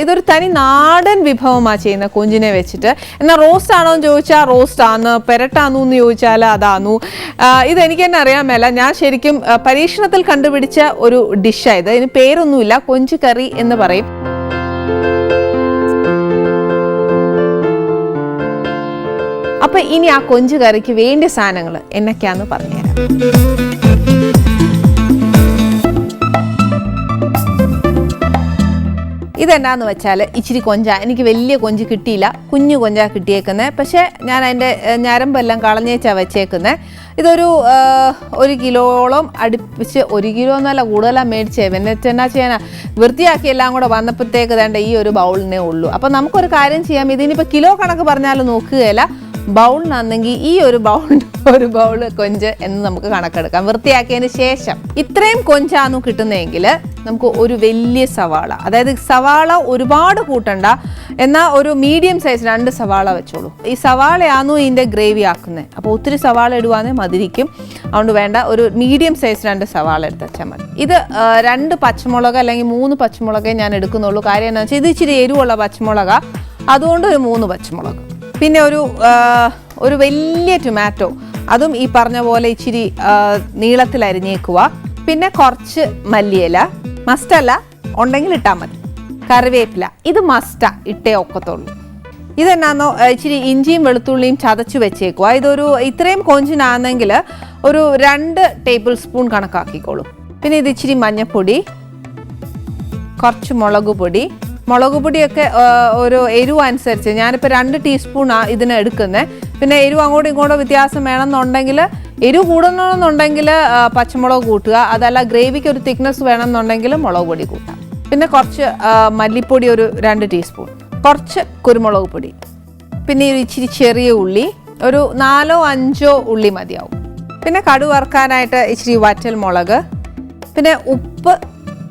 ഇതൊരു തനി നാടൻ വിഭവമാണ് ചെയ്യുന്ന കൊഞ്ചിനെ വെച്ചിട്ട്. എന്നാൽ റോസ്റ്റ് ആണോ എന്ന് ചോദിച്ചാൽ റോസ്റ്റ് ആണ് പെരട്ടാന്നു എന്ന് ചോദിച്ചാൽ അതാന്നു. ഇത് ഇതെനിക്ക് തന്നെ അറിയാൻ മേല. ഞാൻ ശരിക്കും പരീക്ഷണത്തിൽ കണ്ടുപിടിച്ച ഒരു ഡിഷായത് ഇതിന് പേരൊന്നുമില്ല കൊഞ്ച് കറി എന്ന് പറയും. അപ്പൊ ഇനി ആ കൊഞ്ച് കറിക്ക് വേണ്ടിയ സാധനങ്ങൾ എന്നൊക്കെയാന്ന് പറഞ്ഞുതരാം. ഇതെന്നാന്ന് വെച്ചാൽ ഇച്ചിരി കൊഞ്ച. എനിക്ക് വലിയ കൊഞ്ച് കിട്ടിയില്ല. കുഞ്ഞു കൊഞ്ച കിട്ടിയേക്കുന്നത് പക്ഷേ ഞാൻ അതിന്റെ ഞരമ്പെല്ലാം കളഞ്ഞേച്ചാണ് വെച്ചേക്കുന്നത് ഇതൊരു ഒരു കിലോളം അടുപ്പിച്ച് ഒരു കിലോ എന്നല്ല കൂടുതലാണ് മേടിച്ചേ. പിന്നെ എന്നാ ചെയ്യാനാ? വൃത്തിയാക്കി എല്ലാം കൂടെ വന്നപ്പോഴത്തേക്ക് വേണ്ട ഈ ഒരു ബൗളിനേ ഉള്ളൂ. അപ്പം നമുക്കൊരു കാര്യം ചെയ്യാം. ഇതിനിപ്പോൾ കിലോ കണക്ക് പറഞ്ഞാലും നോക്കുകയില്ല. ബൗളിനാണെങ്കിൽ ഈ ഒരു ബൗൾ ഒരു ബൗൾ കൊഞ്ച് എന്ന് നമുക്ക് കണക്കെടുക്കാം. വൃത്തിയാക്കിയതിന് ശേഷം ഇത്രയും കൊഞ്ചാന്നു കിട്ടുന്നതെങ്കിൽ നമുക്ക് ഒരു വലിയ സവാള അതായത് സവാള ഒരുപാട് കൂട്ടണ്ട എന്നാൽ ഒരു മീഡിയം സൈസ് രണ്ട് സവാള വെച്ചോളൂ. ഈ സവാളയാന്നു ഇതിന്റെ ഗ്രേവി ആക്കുന്നത് അപ്പോൾ ഒത്തിരി സവാള ഇടുവാണെങ്കിൽ മതിരിക്കും. അതുകൊണ്ട് വേണ്ട ഒരു മീഡിയം സൈസ് രണ്ട് സവാള എടുത്ത് വെച്ചാൽ മതി. ഇത് രണ്ട് പച്ചമുളക് അല്ലെങ്കിൽ മൂന്ന് പച്ചമുളകേ ഞാൻ എടുക്കുന്നുള്ളൂ. കാര്യം എന്താണെന്ന് വെച്ചാൽ ഇത് ഇച്ചിരി എരിവുള്ള പച്ചമുളക. അതുകൊണ്ട് ഒരു മൂന്ന് പച്ചമുളക്. പിന്നെ ഒരു ഒരു വലിയ ടൊമാറ്റോ അതും ഈ പറഞ്ഞ പോലെ ഇച്ചിരി നീളത്തിൽ അരിഞ്ഞേക്കുക പിന്നെ കുറച്ച് മല്ലിയില മസ്റ്റല്ല ഉണ്ടെങ്കിൽ ഇട്ടാൽ മതി. കറിവേപ്പില ഇത് മസ്റ്റാ ഇട്ടേ ഒക്കത്തുള്ളൂ. ഇതെന്നാന്നോ ഇച്ചിരി ഇഞ്ചിയും വെളുത്തുള്ളിയും ചതച്ച് വെച്ചേക്കുക ഇതൊരു ഇത്രയും കൊഞ്ചിനാണെങ്കിൽ ഒരു രണ്ട് ടേബിൾ സ്പൂൺ കണക്കാക്കിക്കോളൂ. പിന്നെ ഇത് ഇച്ചിരി മഞ്ഞൾപ്പൊടി കുറച്ച് മുളക് പൊടി മുളക് പൊടിയൊക്കെ ഒരു എരിവ് അനുസരിച്ച്. ഞാനിപ്പോൾ രണ്ട് ടീസ്പൂണാണ് ഇതിന് എടുക്കുന്നത് പിന്നെ എരിവ് അങ്ങോട്ടും ഇങ്ങോട്ടും വ്യത്യാസം വേണമെന്നുണ്ടെങ്കിൽ എരിവ് കൂടണമെന്നുണ്ടെങ്കിൽ പച്ചമുളക് കൂട്ടുക. അതല്ല ഗ്രേവിക്ക് ഒരു തിക്നെസ് വേണമെന്നുണ്ടെങ്കിൽ മുളക് പൊടി കൂട്ടാം. പിന്നെ കുറച്ച് മല്ലിപ്പൊടി ഒരു രണ്ട് ടീസ്പൂൺ. കുറച്ച് കുരുമുളക് പൊടി. പിന്നെ ഒരു ഇച്ചിരി ചെറിയ ഉള്ളി. ഒരു നാലോ അഞ്ചോ ഉള്ളി മതിയാവും. പിന്നെ കടു വറുക്കാനായിട്ട് ഇച്ചിരി വറ്റൽ മുളക് പിന്നെ ഉപ്പ്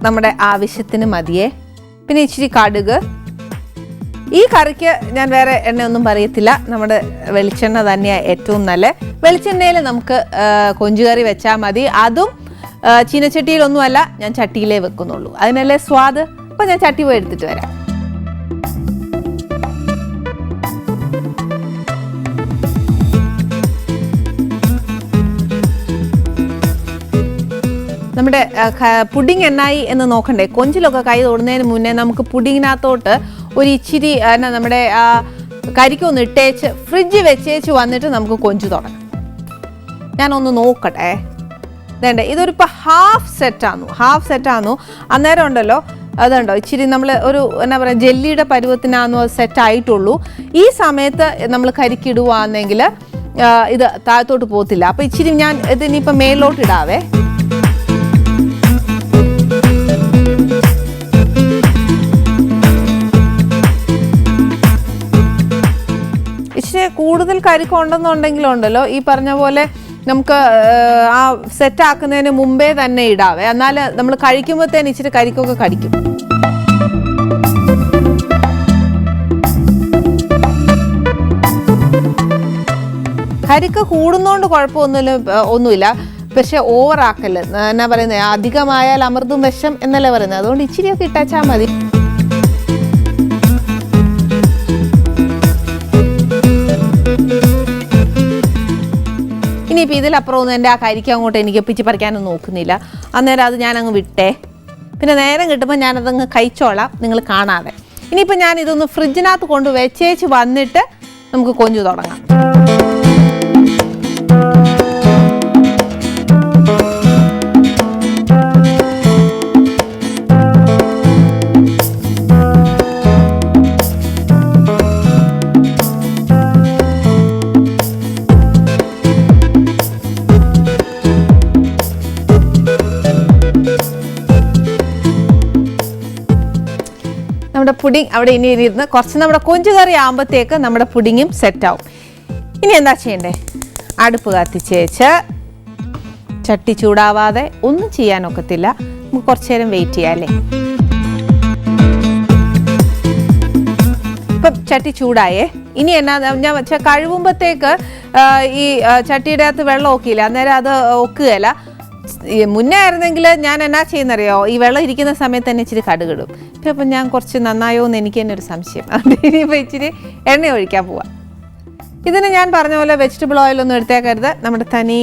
നമ്മുടെ ആവശ്യത്തിന് മതിയേ. പിന്നെ ഇച്ചിരി കടുക്. ഈ കറിക്ക് ഞാൻ വേറെ എണ്ണയൊന്നും പറയത്തില്ല. നമ്മുടെ വെളിച്ചെണ്ണ തന്നെയാണ് ഏറ്റവും നല്ല. വെളിച്ചെണ്ണയിൽ നമുക്ക് കൊഞ്ചുകറി വെച്ചാൽ മതി. അതും ചീനച്ചട്ടിയിലൊന്നുമല്ല ഞാൻ ചട്ടിയിലേ വെക്കുന്നുള്ളൂ. അതിനല്ലേ സ്വാദ്? അപ്പം ഞാൻ ചട്ടി പോയി എടുത്തിട്ട് വരാം. നമ്മുടെ പുഡിംഗ് എന്നായി എന്ന് നോക്കണ്ടേ? കൊഞ്ചിലൊക്കെ കൈ തൊടുന്നതിന് മുന്നേ നമുക്ക് പുഡിങ്ങിനകത്തോട്ട് ഒരു ഇച്ചിരി എന്നാ നമ്മുടെ ആ, കരിക്കൊന്ന് ഇട്ടേച്ച് ഫ്രിഡ്ജ് വെച്ചേച്ച് വന്നിട്ട് നമുക്ക് കൊഞ്ച് തുടങ്ങാം ഞാനൊന്ന് നോക്കട്ടെ. വേണ്ട ഇതൊരു ഇപ്പോൾ ഹാഫ് സെറ്റാന്നു ഹാഫ് സെറ്റാന്നു. അന്നേരം ഉണ്ടല്ലോ അതുണ്ടോ ഇച്ചിരി നമ്മൾ ഒരു എന്നാ പറയുക ജെല്ലിയുടെ പരുവത്തിനാന്നു സെറ്റ് ആയിട്ടുള്ളൂ ഈ സമയത്ത് നമ്മൾ കരിക്കിടുവാന്നെങ്കിൽ ഇത് താഴത്തോട്ട് പോകത്തില്ല. അപ്പോൾ ഇച്ചിരി ഞാൻ ഇതിനിപ്പോൾ മേലോട്ട് ഇടാവേ. ഇച്ചിരി കൂടുതൽ കരിക്ക് ഉണ്ടെന്നുണ്ടെങ്കിലും ഉണ്ടല്ലോ. ഈ പറഞ്ഞ പോലെ നമുക്ക് ആ സെറ്റ് ആക്കുന്നതിന് മുമ്പേ തന്നെ ഇടാവേ. എന്നാൽ നമ്മൾ കഴിക്കുമ്പോഴത്തേന് ഇച്ചിരി കരിക്കൊക്കെ കടിക്കും. കരിക്ക് കൂടുന്നോണ്ട് കുഴപ്പമൊന്നുമില്ല. ഒന്നുമില്ല. പക്ഷെ ഓവറാക്കൽ. എന്നാ പറയുന്നത് അധികമായാൽ അമൃതും വിഷം എന്നല്ലേ പറയുന്നത് അതുകൊണ്ട് ഇച്ചിരിയൊക്കെ ഇട്ടാച്ചാൽ മതി. ഇനിയിപ്പോൾ ഇതിലപ്പുറം ഒന്നും എന്റെ ആ കരിക്ക് അങ്ങോട്ട് എനിക്ക് പിച്ചി പറിക്കാനൊന്നും നോക്കുന്നില്ല. അന്നേരം അത് ഞാനങ്ങ് വിട്ടേ. പിന്നെ നേരം കിട്ടുമ്പോൾ ഞാനതങ്ങ് കഴിച്ചോളാം. നിങ്ങൾ കാണാതെ. ഇനിയിപ്പോൾ ഞാൻ ഇതൊന്ന് ഫ്രിഡ്ജിനകത്ത് കൊണ്ട് വെച്ചേച്ച് വന്നിട്ട് നമുക്ക് കൊഞ്ചു തുടങ്ങാം. നമ്മുടെ പുഡിങ് അവിടെ ഇനി ഇരുന്ന് കുറച്ച് നമ്മുടെ കൊഞ്ചു കറി ആകുമ്പോഴത്തേക്ക് നമ്മുടെ പുഡിങ്ങും സെറ്റാവും ഇനി എന്താ ചെയ്യണ്ടേ? അടുപ്പ് കത്തിച്ചേച്ച് ചട്ടി ചൂടാവാതെ ഒന്നും ചെയ്യാനൊക്കത്തില്ല നമുക്ക് കുറച്ചു നേരം വെയിറ്റ് ചെയ്യാം അല്ലേ? ഇപ്പം ചട്ടി ചൂടായേ. ഇനി എന്നാ ഞാൻ വെച്ചാൽ കഴുകുമ്പോഴത്തേക്ക് ഈ ചട്ടിയുടെ അകത്ത് വെള്ളം ഒക്കിയില്ല? അന്നേരം അത് ഒക്കുകയില്ല. മുന്നേ ആയിരുന്നെങ്കിൽ ഞാൻ എന്നാ ചെയ്യുന്നറിയോ? ഈ വെള്ളം ഇരിക്കുന്ന സമയത്ത് തന്നെ ഇച്ചിരി കടുകിടും. ഇപ്പം അപ്പം ഞാൻ കുറച്ച് നന്നായോ എന്ന് എനിക്ക് തന്നെ ഒരു സംശയം. അതുകൊണ്ട് ഇനിയിപ്പോൾ ഇച്ചിരി എണ്ണ ഒഴിക്കാൻ പോവാം. ഇതിന് ഞാൻ പറഞ്ഞ പോലെ വെജിറ്റബിൾ ഓയിലൊന്നും എടുത്തേക്കരുത്. നമ്മുടെ തനി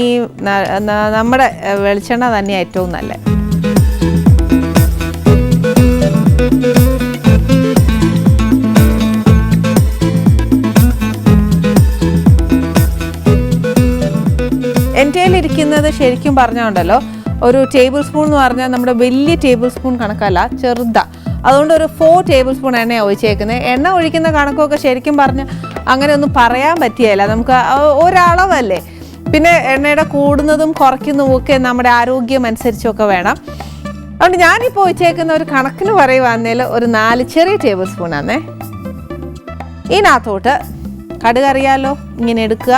നമ്മുടെ വെളിച്ചെണ്ണ തന്നെയാണ് ഏറ്റവും നല്ലത്. എന്റെ ഇരിക്കുന്നത് ശരിക്കും പറഞ്ഞുണ്ടല്ലോ ഒരു ടേബിൾ സ്പൂൺ എന്ന് പറഞ്ഞാൽ നമ്മുടെ വലിയ ടേബിൾ സ്പൂൺ കണക്കല്ല ചെറുതാ. അതുകൊണ്ട് ഒരു ഫോർ ടേബിൾ സ്പൂൺ എണ്ണയാണ് ഒഴിച്ചേക്കുന്നത്. എണ്ണ ഒഴിക്കുന്ന കണക്കൊക്കെ ശരിക്കും പറഞ്ഞ് അങ്ങനെ ഒന്നും പറയാൻ പറ്റിയല്ല നമുക്ക് ഒരളവല്ലേ. പിന്നെ എണ്ണയുടെ കൂടുന്നതും കുറയ്ക്കുന്നതും ഒക്കെ നമ്മുടെ ആരോഗ്യം അനുസരിച്ചൊക്കെ വേണം. അതുകൊണ്ട് ഞാനിപ്പോൾ ഒഴിച്ചേക്കുന്ന ഒരു കണക്കിന് പറയുവാന്നേൽ ഒരു നാല് ചെറിയ ടേബിൾ സ്പൂൺ ആണേ ഇതിനകത്തോട്ട് കടുക് അറിയാലോ ഇങ്ങനെ എടുക്കുക.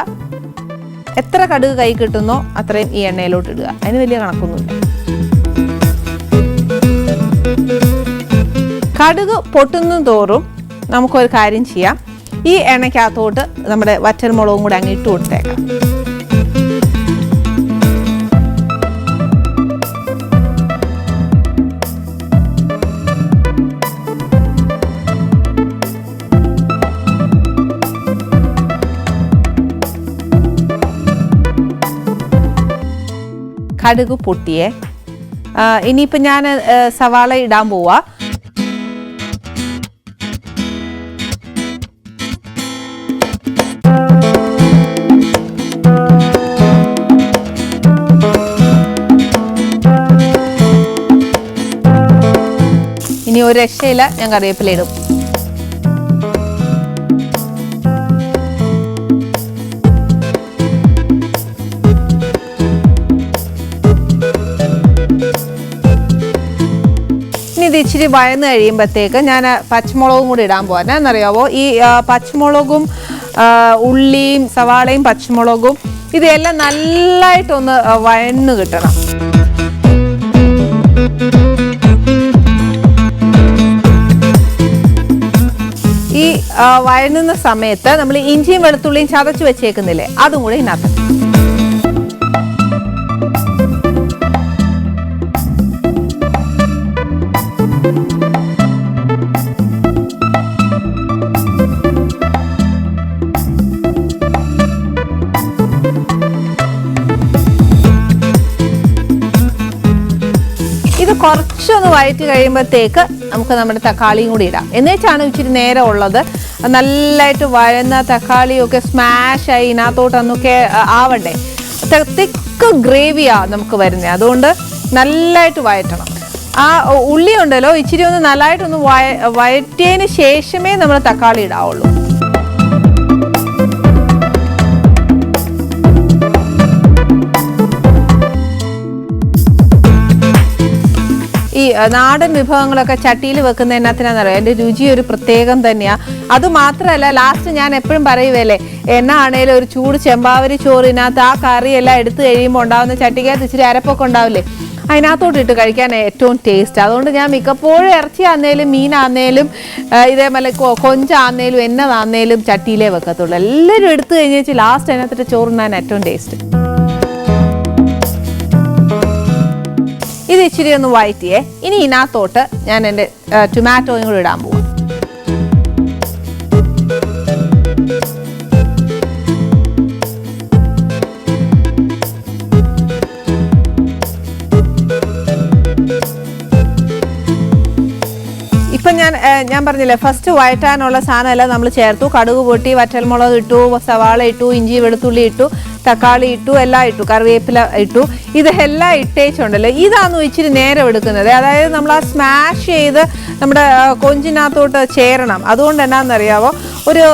എത്ര കടുക് കൈ കിട്ടുന്നോ അത്രയും ഈ എണ്ണയിലോട്ട് ഇടുക. അതിന് വലിയ കണക്കൊന്നുമില്ല. കടുക് പൊട്ടുന്ന തോറും നമുക്കൊരു കാര്യം ചെയ്യാം. ഈ എണ്ണയ്ക്കകത്തോട്ട് നമ്മുടെ വറ്റൽ മുളകും കൂടെ അങ്ങ് ഇട്ട് കൊടുത്തേക്കാം. കടുക് പൊട്ടിയേ. ഇനിയിപ്പോൾ ഞാൻ സവാള ഇടാൻ പോവാ. ഇനി ഒരു രക്ഷയില്ല ഞാൻ കറിവേപ്പില ഇടും. ഇത് ഇച്ചിരി വഴന്ന് കഴിയുമ്പോഴത്തേക്ക് ഞാൻ പച്ചമുളകും കൂടി ഇടാൻ പോകാം എന്നറിയാവോ ഈ പച്ചമുളകും ഉള്ളിയും സവാളയും പച്ചമുളകും ഇതെല്ലാം നല്ലതായിട്ടൊന്ന് വഴന്ന് കിട്ടണം. ഈ വഴന്നുന്ന സമയത്ത് നമ്മൾ ഇഞ്ചിയും വെളുത്തുള്ളിയും ചതച്ച് വെച്ചേക്കുന്നില്ലേ? അതും കൂടെ ഇതിനകത്ത്. കുറച്ചൊന്ന് വഴറ്റി കഴിയുമ്പോഴത്തേക്ക് നമുക്ക് നമ്മുടെ തക്കാളിയും കൂടി ഇടാം. എന്നുവെച്ചാണ് ഇച്ചിരി നേരം ഉള്ളത്. നല്ലതായിട്ട് വഴന്ന തക്കാളിയൊക്കെ സ്മാഷായി ഇതിനകത്തോട്ടൊന്നൊക്കെ ആവണ്ടേ? തിക്ക് ഗ്രേവിയാണ് നമുക്ക് വരുന്നത് അതുകൊണ്ട് നല്ലതായിട്ട് വഴറ്റണം ആ ഉള്ളി ഉണ്ടല്ലോ ഇച്ചിരി ഒന്ന് നല്ലതായിട്ടൊന്ന് വയ വഴറ്റിയതിന് ശേഷമേ നമ്മൾ തക്കാളി ഇടാവുള്ളൂ. നാടൻ വിഭവങ്ങളൊക്കെ ചട്ടിയിൽ വെക്കുന്ന വെക്കുന്നതിനകത്തിനാണെന്നറിയാം എന്റെ രുചി ഒരു പ്രത്യേകം തന്നെയാണ് അത് മാത്രമല്ല ലാസ്റ്റ് ഞാൻ എപ്പോഴും പറയുവല്ലേ എണ്ണ ആണേലും ഒരു ചൂട് ചെമ്പാവരി ചോറിനകത്ത് ആ കറിയെല്ലാം എടുത്തു കഴിയുമ്പോൾ ഉണ്ടാവുന്ന ചട്ടിക്കകത്ത് ഇച്ചിരി അരപ്പൊക്കെ ഉണ്ടാവില്ലേ? അതിനകത്തോട്ട് ഇട്ട് കഴിക്കാൻ ഏറ്റവും ടേസ്റ്റ് അതുകൊണ്ട് ഞാൻ മിക്കപ്പോഴും ഇറച്ചി ആന്നേലും മീനാന്നേലും ഇതേപോലെ കൊഞ്ചാന്നേലും എന്നതാന്നേലും ചട്ടിയിലേ വെക്കത്തുള്ളൂ. എല്ലാവരും എടുത്തു കഴിഞ്ഞേച്ച് ലാസ്റ്റ് അതിനകത്തിട്ട് ചോറുണ്ണാൻ ഏറ്റവും ടേസ്റ്റ് ഇച്ചിരി ഒന്ന് വഴറ്റിയേ ഇനി ഇതിനകത്തോട്ട് ഞാൻ എന്റെ ടൊമാറ്റോയും കൂടി ഇടാൻ പോകും ഇപ്പം ഞാൻ ഞാൻ പറഞ്ഞില്ലേ ഫസ്റ്റ് വഴറ്റാനുള്ള സാധനമെല്ലാം നമ്മൾ ചേർത്തു. കടുക് പൊട്ടി വറ്റൽമുളക് ഇട്ടു സവാള ഇട്ടു ഇഞ്ചി വെളുത്തുള്ളി ഇട്ടു. തക്കാളി ഇട്ടു എല്ലാം ഇട്ടു കറിവേപ്പില ഇട്ടു ഇത് എല്ലാം ഇട്ടേച്ചുണ്ടല്ലോ. ഇതാന്ന് ഇച്ചിരി നേരം എടുക്കുന്നത്? അതായത് നമ്മൾ ആ സ്മാഷ് ചെയ്ത് നമ്മുടെ കൊഞ്ചിനകത്തോട്ട് ചേരണം. അതുകൊണ്ട് എന്നാണെന്നറിയാവോ? ഒരു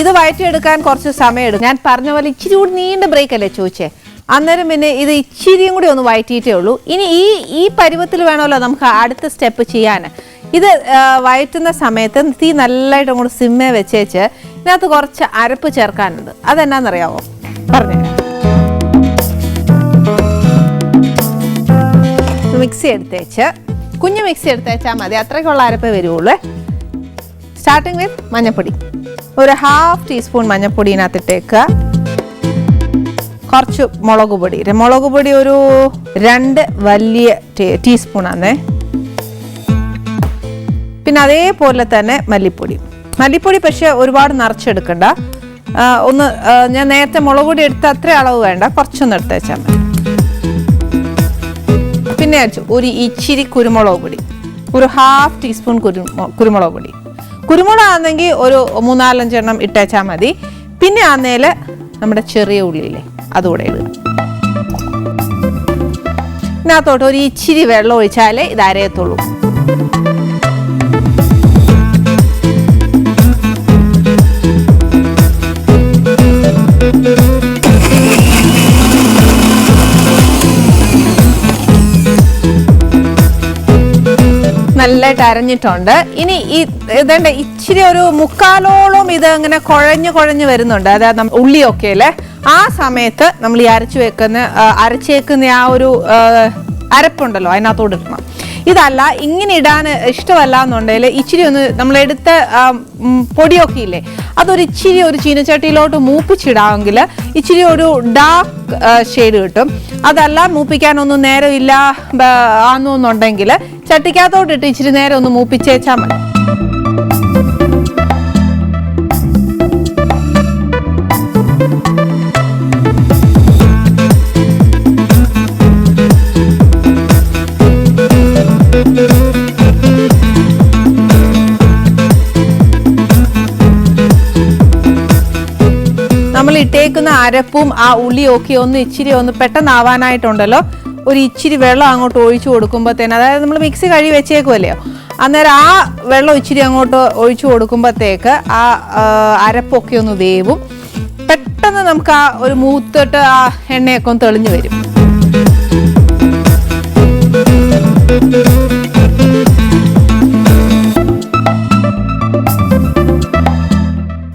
ഇത് വയറ്റിയെടുക്കാൻ കുറച്ച് സമയം എടുക്കും. ഞാൻ പറഞ്ഞ പോലെ ഇച്ചിരി കൂടി നീണ്ട ബ്രേക്ക് അല്ലേ ചോദിച്ചേ? അന്നേരം പിന്നെ ഇത് ഇച്ചിരിയും കൂടി ഒന്ന് വയറ്റിയിട്ടേ ഉള്ളൂ. ഇനി ഈ ഈ പരുവത്തിൽ വേണമല്ലോ നമുക്ക് അടുത്ത സ്റ്റെപ്പ് ചെയ്യാൻ. ഇത് വയറ്റുന്ന സമയത്ത് തീ നല്ലതായിട്ട് അങ്ങോട്ട് സിമ്മേ വെച്ചേച്ച് ഇതിനകത്ത് കുറച്ച് അരപ്പ് ചേർക്കാനുണ്ട്. അതെന്നാന്നറിയാവോ പറഞ്ഞുതരാം മിക്സി എടുത്തേച്ച് കുഞ്ഞ് മിക്സി എടുത്തേച്ചാൽ മതി. അത്രയ്ക്കുള്ള അരപ്പ് വരുള്ളൂ സ്റ്റാർട്ടിങ് വിത്ത് മഞ്ഞപ്പൊടി. ഒരു ഹാഫ് ടീസ്പൂൺ മഞ്ഞപ്പൊടി ഇതിനകത്ത് ഇട്ടേക്കുക കുറച്ച് മുളക് പൊടി. മുളക് പൊടി ഒരു രണ്ട് വലിയ ടീസ്പൂണാന്നേ പിന്നെ അതേപോലെ തന്നെ മല്ലിപ്പൊടി. മല്ലിപ്പൊടി പക്ഷെ ഒരുപാട് നിറച്ചെടുക്കണ്ട. ഒന്ന് ഞാൻ നേരത്തെ മുളക് പൊടി എടുത്ത അത്ര അളവ് വേണ്ട. കുറച്ചൊന്ന് എടുത്ത് വെച്ചാൽ മതി. പിന്നെ അരച്ചു. ഒരു ഇച്ചിരി കുരുമുളക് പൊടി. ഒരു ഹാഫ് ടീസ്പൂൺ കുരു കുരുമുളക് പൊടി. കുരുമുളക് ആണെങ്കിൽ ഒരു മൂന്നാലഞ്ചെണ്ണം ഇട്ടേച്ചാൽ മതി. പിന്നെ ആന്നേൽ നമ്മുടെ ചെറിയ ഉള്ളിയില്ലേ അതുകൂടെ ഇടുക ഇതിനകത്തോട്ട് ഒരു ഇച്ചിരി വെള്ളം ഒഴിച്ചാലേ ഇത് അരയത്തുള്ളൂ. നല്ലതായിട്ട് അരഞ്ഞിട്ടുണ്ട്. ഇനി ഈ ഇതേണ്ട ഇച്ചിരി ഒരു മുക്കാലോളം ഇത് അങ്ങനെ കുഴഞ്ഞു കുഴഞ്ഞു വരുന്നുണ്ട്. അതായത് നമ്മൾ ഉള്ളിയൊക്കെ അല്ലേ? ആ സമയത്ത് നമ്മൾ ഈ അരച്ചു വെക്കുന്ന അരച്ചേക്കുന്ന ആ ഒരു അരപ്പുണ്ടല്ലോ അതിനകത്തോട് ഇടണം. ഇതല്ല ഇങ്ങനെ ഇടാൻ ഇഷ്ടമല്ല എന്നുണ്ടെങ്കിൽ ഇച്ചിരി ഒന്ന് നമ്മളെടുത്ത എടുത്ത പൊടിയൊക്കെ ഇല്ലേ അതൊരു ഇച്ചിരി ഒരു ചീനച്ചട്ടിയിലോട്ട് മൂപ്പിച്ചിടാമെങ്കിൽ ഇച്ചിരി ഒരു ഡാർക്ക് ഷെയ്ഡ് കിട്ടും. അതല്ല മൂപ്പിക്കാനൊന്നും നേരമില്ല ഇല്ല ആണെന്നുണ്ടെങ്കിൽ ചട്ടിക്കകത്തോട്ടിട്ട് ഇച്ചിരി നേരം ഒന്ന് മൂപ്പിച്ചേച്ചാൽ മതി ഇട്ടേക്കുന്ന അരപ്പും ആ ഉള്ളിയും ഒക്കെ ഒന്ന് ഇച്ചിരി ഒന്ന് പെട്ടെന്ന് ആവാനായിട്ടുണ്ടല്ലോ ഒരു ഇച്ചിരി വെള്ളം അങ്ങോട്ട് ഒഴിച്ചു കൊടുക്കുമ്പോഴത്തേന് അതായത് നമ്മൾ മിക്സി കഴുകി വെച്ചേക്കുമല്ലയോ അന്നേരം ആ വെള്ളം ഇച്ചിരി അങ്ങോട്ട് ഒഴിച്ചു കൊടുക്കുമ്പോഴത്തേക്ക് ആ, അരപ്പൊക്കെ ഒന്ന് വേവും. പെട്ടെന്ന് നമുക്ക് ആ ഒരു മൂത്തിട്ട് ആ എണ്ണയൊക്കെ ഒന്ന് തെളിഞ്ഞു വരും.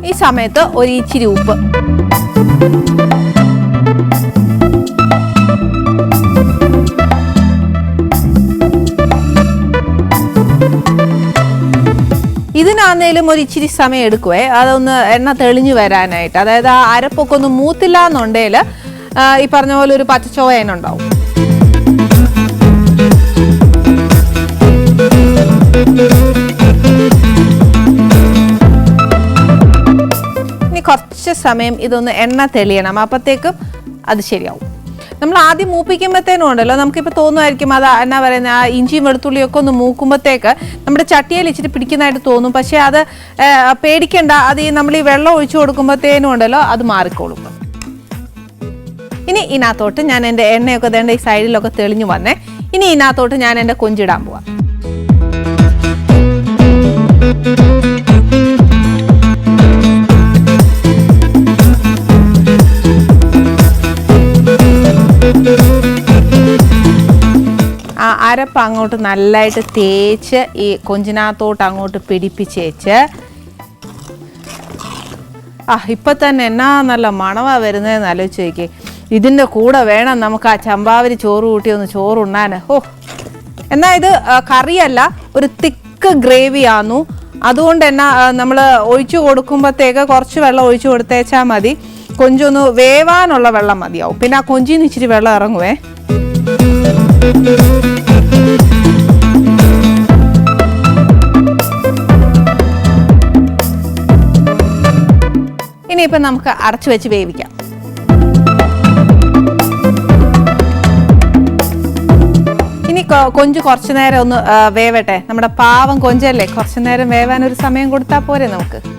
ഈ സമയത്ത് ഒരു ഇച്ചിരി ഉപ്പ്. ഇതിനാന്നേലും ഒരു ഇച്ചിരി സമയം എടുക്കുവേ. അതൊന്ന് എണ്ണ തെളിഞ്ഞു വരാനായിട്ട്. അതായത് ആ അരപ്പൊക്കെ ഒന്ന് മൂത്തില്ല എന്നുണ്ടെങ്കിൽ ഈ പറഞ്ഞ പോലെ ഒരു പച്ചച്ചോവ അതിനുണ്ടാവും കുറച്ച് സമയം ഇതൊന്ന് എണ്ണ തെളിയണം. അപ്പോഴത്തേക്കും അത് ശരിയാവും. നമ്മൾ ആദ്യം മൂപ്പിക്കുമ്പോഴത്തേനും ഉണ്ടല്ലോ നമുക്കിപ്പോൾ തോന്നുമായിരിക്കും അത് എന്നാ പറയുന്നത് ആ ഇഞ്ചിയും വെളുത്തുള്ളിയൊക്കെ ഒന്ന് മൂക്കുമ്പോഴത്തേക്ക് നമ്മുടെ ചട്ടിയിൽ ഇച്ചിരി പിടിക്കുന്നതായിട്ട് തോന്നും. പക്ഷേ അത് പേടിക്കേണ്ട. അത് ഈ നമ്മൾ ഈ വെള്ളം ഒഴിച്ചു കൊടുക്കുമ്പോഴത്തേനും ഉണ്ടല്ലോ അത് മാറിക്കോളും. ഇനി ഇതിനകത്തോട്ട് ഞാൻ എന്റെ എണ്ണയൊക്കെ തേണ്ട ഈ സൈഡിലൊക്കെ തെളിഞ്ഞു വന്നേ. ഇനി ഇതിനകത്തോട്ട് ഞാൻ എന്റെ കൊഞ്ചിടാൻ പോവാം. അരപ്പ് അങ്ങോട്ട് നല്ലതായിട്ട് തേച്ച് ഈ കൊഞ്ചിനകത്തോട്ട് അങ്ങോട്ട് പിടിപ്പിച്ചേച്ച് ആ ഇപ്പം തന്നെ എന്നാ നല്ല മണവാ വരുന്നതെന്ന് ആലോചിച്ച് നോക്കി ഇതിന്റെ കൂടെ വേണം നമുക്ക് ആ ചമ്പാവരി ചോറ് കൂട്ടി ഒന്ന് ചോറുണ്ണാൻ ഓ എന്നാൽ ഇത് കറിയല്ല ഒരു തിക്ക് ഗ്രേവി ആന്നു. അതുകൊണ്ട് എന്നാ നമ്മൾ ഒഴിച്ചു കൊടുക്കുമ്പോഴത്തേക്ക് കുറച്ച് വെള്ളം ഒഴിച്ചു കൊടുത്തേച്ചാൽ മതി. കൊഞ്ചൊന്ന് വേവാനുള്ള വെള്ളം മതിയാവും. പിന്നെ ആ കൊഞ്ചിന്ന് ഇച്ചിരി വെള്ളം ഇറങ്ങുവേ. ഇനിയിപ്പം നമുക്ക് അടച്ചു വെച്ച് വേവിക്കാം. ഇനി കൊഞ്ച് കുറച്ചു നേരം ഒന്ന് വേവട്ടെ. നമ്മുടെ പാവം കൊഞ്ചല്ലേ? കുറച്ചു നേരം വേവാൻ ഒരു സമയം കൊടുത്താൽ പോരെ നമുക്ക്?